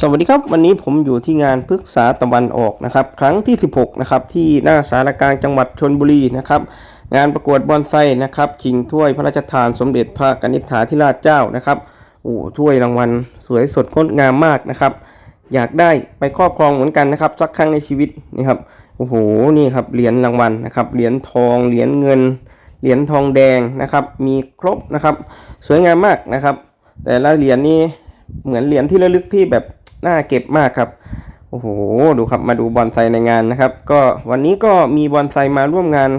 สวัสดีครับ วันนี้ผมอยู่ที่งานพฤกษาตะวันออกนะครับ ครั้งที่ 16 นะครับ ที่หน้าสารกลางจังหวัดชนบุรีนะครับ งานประกวดบอนไซนะครับชิงถ้วยพระราชทานสมเด็จพระกนิษฐาธิราชเจ้านะครับโอ้ถ้วยรางวัลสวยสดงดงามมากนะครับ อยากได้ไปครอบครองเหมือนกันนะครับสักครั้งในชีวิตนี่ครับโอ้โหนี่ครับเหรียญรางวัลนะครับเหรียญทองเหรียญเงิน เหรียญทองแดงนะครับ มีครบนะครับ สวยงามมากนะครับ แต่ละเหรียญนี่เหมือนเหรียญที่ระลึกที่แบบ น่าเก็บมากครับ โอ้โห ดูครับมาดูบอนไซในงานนะครับ ก็วันนี้ก็มีบอนไซมาร่วมงาน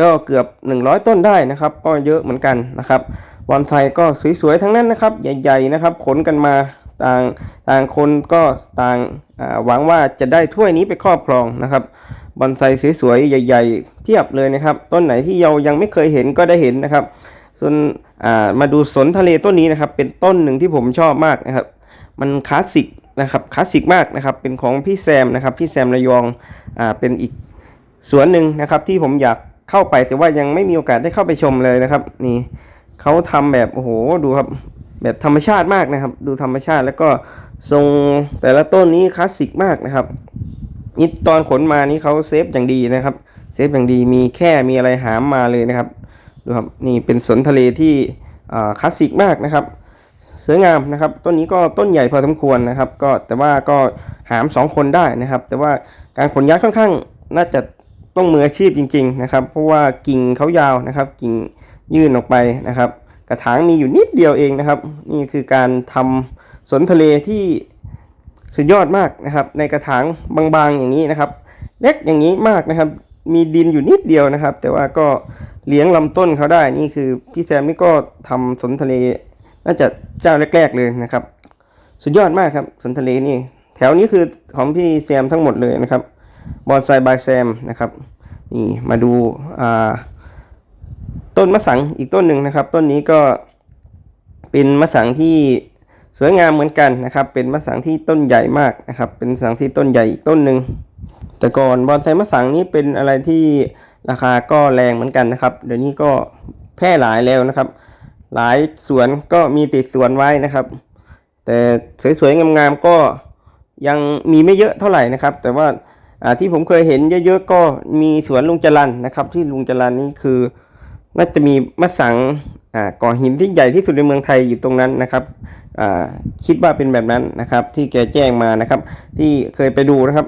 ก็เกือบ 100 ต้นได้นะครับ ก็เยอะเหมือนกันนะครับบอนไซก็สวยๆทั้งนั้นนะครับ ใหญ่ๆนะครับขนกันมาต่างต่างคนก็ต่างาหวังว่าจะได้ถ้วยนี้ไปครอบครองนะครับบอนไซสวยๆใหญ่ ๆเทียบเลยนะครับ ต้นไหนที่เรายังไม่เคยเห็นก็ได้เห็นนะครับ ส่วนามาดูสนทะเลต้นนี้นะครับ เป็นต้นหนึ่งที่ผมชอบมากนะครับ มันคลาสสิก นะครับคลาสสิกมากนะครับเป็นของพี่แซมนะครับพี่แซมระยองอ่าเป็นอีกสวนหนึ่งนะครับที่ผมอยากเข้าไปแต่ว่ายังไม่มีโอกาสได้เข้าไปชมเลยนะครับ นี่เขาทำแบบโอ้โหดูครับแบบธรรมชาติมากนะครับ ดูธรรมชาติแล้วก็ทรงแต่ละต้นนี้คลาสสิกมากนะครับนี่ตอนขนมานี่เขาเซฟอย่างดีนะครับเซฟอย่างดีมีแค่มีอะไรหามมาเลยนะครับดูครับนี่เป็นสนทะเลที่อ่าคลาสสิกมากนะครับ สวยงามนะครับ ต้นนี้ก็ต้นใหญ่พอสมควรนะครับ ก็แต่ว่าก็หามสองคนได้นะครับ แต่ว่าการขนย้ายค่อนข้างน่าจะต้องมืออาชีพจริง ๆ นะครับ เพราะว่ากิ่งเขายาวนะครับ กิ่งยื่นออกไปนะครับ กระถางมีอยู่นิดเดียวเองนะครับ นี่คือการทำสนทะเลที่สุดยอดมากนะครับ ในกระถางบางๆอย่างนี้นะครับ เล็กอย่างนี้มากนะครับ มีดินอยู่นิดเดียวนะครับ แต่ว่าก็เลี้ยงลำต้นเขาได้นี่คือพี่แซมนี่ก็ทำสนทะเล น่าจะเจ้าแรก ๆ เลยนะครับ สุดยอดมากครับสวนทะเลนี่ แถวนี้คือของพี่แซมทั้งหมดเลยนะครับบอนไซบายแซมนะครับนี่มาดูอ่าต้นมะสังอีกต้นหนึ่งนะครับ ต้นนี้ก็เป็นมะสังที่สวยงามเหมือนกันนะครับ เป็นมะสังที่ต้นใหญ่มากนะครับ เป็นสังที่ต้นใหญ่อีกต้นหนึ่งแต่ก่อนบอนไซมะสังนี้เป็นอะไรที่ราคาก็แรงเหมือนกันนะครับ เดี๋ยวนี้ก็แพร่หลายแล้วนะครับ หลายสวนก็มีติดสวนไว้นะครับ แต่สวยๆงามๆก็ยังมีไม่เยอะเท่าไหร่นะครับ แต่ว่าที่ผมเคยเห็นเยอะๆก็มีสวนลุงจรันนะครับ ที่ลุงจรันนี่คือ น่าจะมีมะสังก่อหินที่ใหญ่ที่สุดในเมืองไทยอยู่ตรงนั้นนะครับคิดว่าเป็นแบบนั้นนะครับ ที่แกแจ้งมานะครับ ที่เคยไปดูนะครับ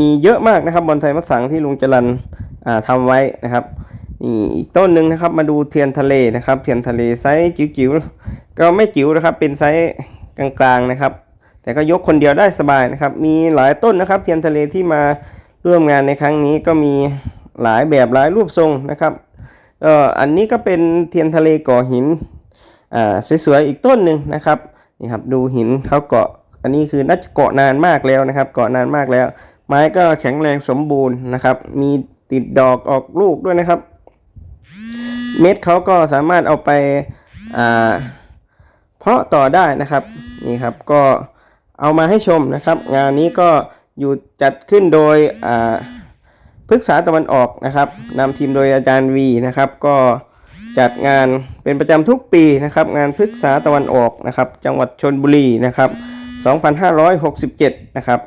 มีเยอะมากนะครับบอนไซมะสังที่ลุงจรันอ่าทำไว้นะครับ นี่อีกต้นหนึ่งนะครับมาดูเทียนทะเลนะครับ เทียนทะเลไซส์จิ๋วๆก็ไม่จิ๋วนะครับ เป็นไซส์กลางๆนะครับ แต่ก็ยกคนเดียวได้สบายนะครับ มีหลายต้นนะครับ เทียนทะเลที่มาร่วมงานในครั้งนี้ก็มีหลายแบบหลายรูปทรงนะครับเอ่ออันนี้ก็เป็นเทียนทะเลก่อหินอ่าสวยๆอีกต้นหนึ่งนะครับนี่ครับดูหินเขาเกาะอันนี้คือน่าจะเกาะนานมากแล้วนะครับ เกาะนานมากแล้ว ไม้ก็แข็งแรงสมบูรณ์นะครับ มีติดดอกออกลูกด้วยนะครับ เม็ดเขาก็สามารถเอาไปเพาะต่อได้นะครับนี่ครับก็เอามาให้ชมนะครับ งานนี้ก็อยู่จัดขึ้นโดยพฤกษาตะวันออกนะครับนำทีมโดยอาจารย์วีนะครับ ก็จัดงานเป็นประจำทุกปีนะครับ งานพฤกษาตะวันออกนะครับ จังหวัดชนบุรีนะครับ 2567 นะครับ